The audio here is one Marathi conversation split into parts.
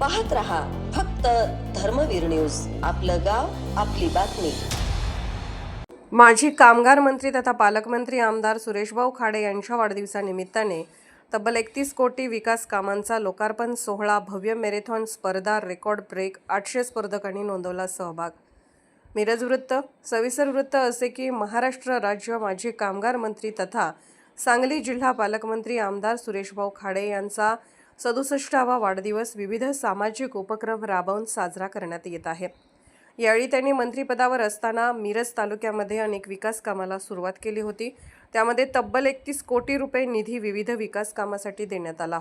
पाहत रहा फक्त धर्मवीर न्यूज. आपलं गाव आपली बातमी. माजी कामगार मंत्री तथा पालकमंत्री आमदार सुरेशभाऊ खाडे यांच्या वाढदिवसानिमित्ताने तब्बल एकतीस कोटी विकास कामांचा लोकार्पण सोहळा भव्य मॅरेथॉन स्पर्धा रेकॉर्ड ब्रेक आठशे स्पर्धकांनी नोंदवला सहभाग. मिरज वृत्त सविस्तर वृत्त असे की महाराष्ट्र राज्य माजी कामगार मंत्री तथा सांगली जिल्हा पालकमंत्री आमदार सुरेशभाऊ खाडे यांचा सदुसष्टावा वाढदिवस विविध सामाजिक उपक्रम राबवून साजरा करण्यात येत आहे. यावेळी त्यांनी मंत्रिपदावर असताना मिरज तालुक्यामध्ये अनेक विकास कामाला सुरुवात केली होती. त्यामध्ये तब्बल एकतीस कोटी रुपये निधी विविध विकास कामासाठी देण्यात आला.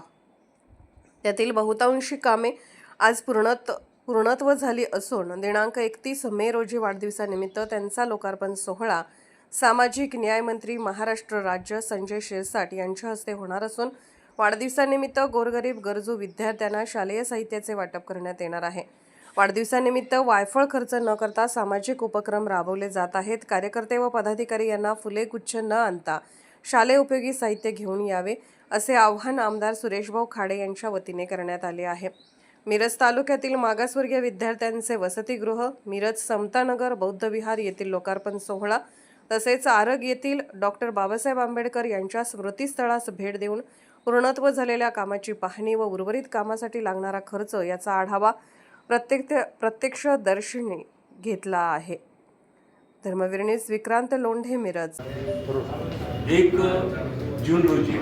त्यातील बहुतांशी कामे आज पूर्णत पूर्णत्व झाली असून दिनांक एकतीस मे रोजी वाढदिवसानिमित्त त्यांचा लोकार्पण सोहळा सामाजिक न्यायमंत्री महाराष्ट्र राज्य संजय शिरसाट यांच्या हस्ते होणार असून वाढदिवसानिमित्त गोरगरीब गरजू विद्यार्थ्यांना शालेय साहित्याचे वाटप करण्यात येणार आहे. वाढदिवसानिमित्त वायफळ खर्च न करता सामाजिक उपक्रम राबवले जात आहेत. कार्यकर्ते व पदाधिकारी यांना फुले गुच्छ न आणता शालेय उपयोगी साहित्य घेऊन यावे असे आव्हान आमदार सुरेशभाऊ खाडे यांच्या वतीने करण्यात आले आहे. मिरज तालुक्यातील मागासवर्गीय विद्यार्थ्यांचे वसतिगृह मिरज समतानगर बौद्ध विहार येथील लोकार्पण सोहळा तसेच आरग येथील डॉक्टर बाबासाहेब आंबेडकर यांच्या स्मृतीस्थळास भेट देऊन पूर्णत्व झालेल्या कामाची पाहणी व उर्वरित कामासाठी लागणारा खर्च याचा आढावा प्रत्येक प्रत्यक्ष दर्शनी घेतला आहे. धर्मवीरणीस विक्रांत लोंढे मिरज. एक जून रोजी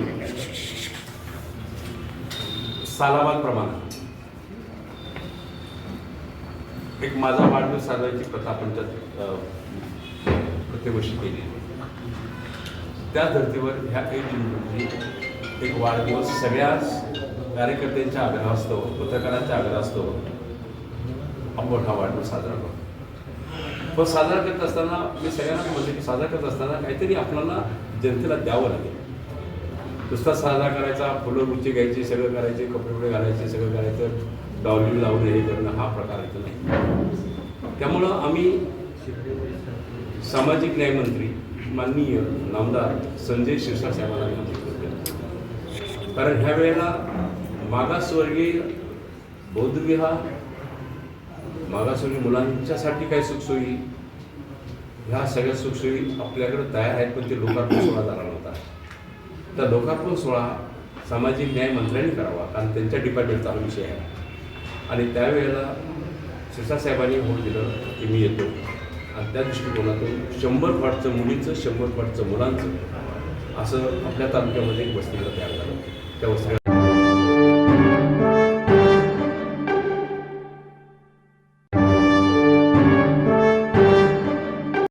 सालाबाद प्रमाण एक माझा वाढदिवस साजरायची प्रथा आपण त्यात प्रत्येक वर्षी केली. त्या धर्तीवर ह्या एक जून रोजी एक वाढदिवस सगळ्याच कार्यकर्त्यांच्या आग्रह असतो पत्रकारांच्या आग्रह असतो आपण हा वाढदिवस साजरा करतो. पण साजरा करत असताना मी सगळ्यांना म्हणतो की साजरा करत असताना काहीतरी आपल्याला जनतेला द्यावं लागेल. नुसता साजरा करायचा फुलं गुच्चे घ्यायचे सगळं करायचे कपडे वगैरे घालायचे सगळं करायचं डावली लावून हे करणं हा प्रकार इथं नाही. त्यामुळं आम्ही सामाजिक न्यायमंत्री माननीय नामदार संजय शिरसाट साहेबांना विनंती करतो. कारण ह्या वेळेला मागासवर्गीय बौद्धविहार मागासवर्गीय मुलांच्यासाठी काय सुखसोयी? ह्या सगळ्या सुखसोयी आपल्याकडे तयार आहेत पण ते लोकार्पण सोहळा झाला नव्हता. तर लोकार्पण सोहळा सामाजिक न्याय मंत्र्यांनी करावा कारण त्यांच्या डिपार्टमेंटचा हा विषय आहे. आणि त्यावेळेला शिरसा होऊन दिलं की मी येतो. आणि त्या दृष्टिकोनातून शंभर पाठचं मुलींचं शंभर पाठचं मुलांचं असं आपल्या तालुक्यामध्ये एक बसलेलं तयार झालं. That was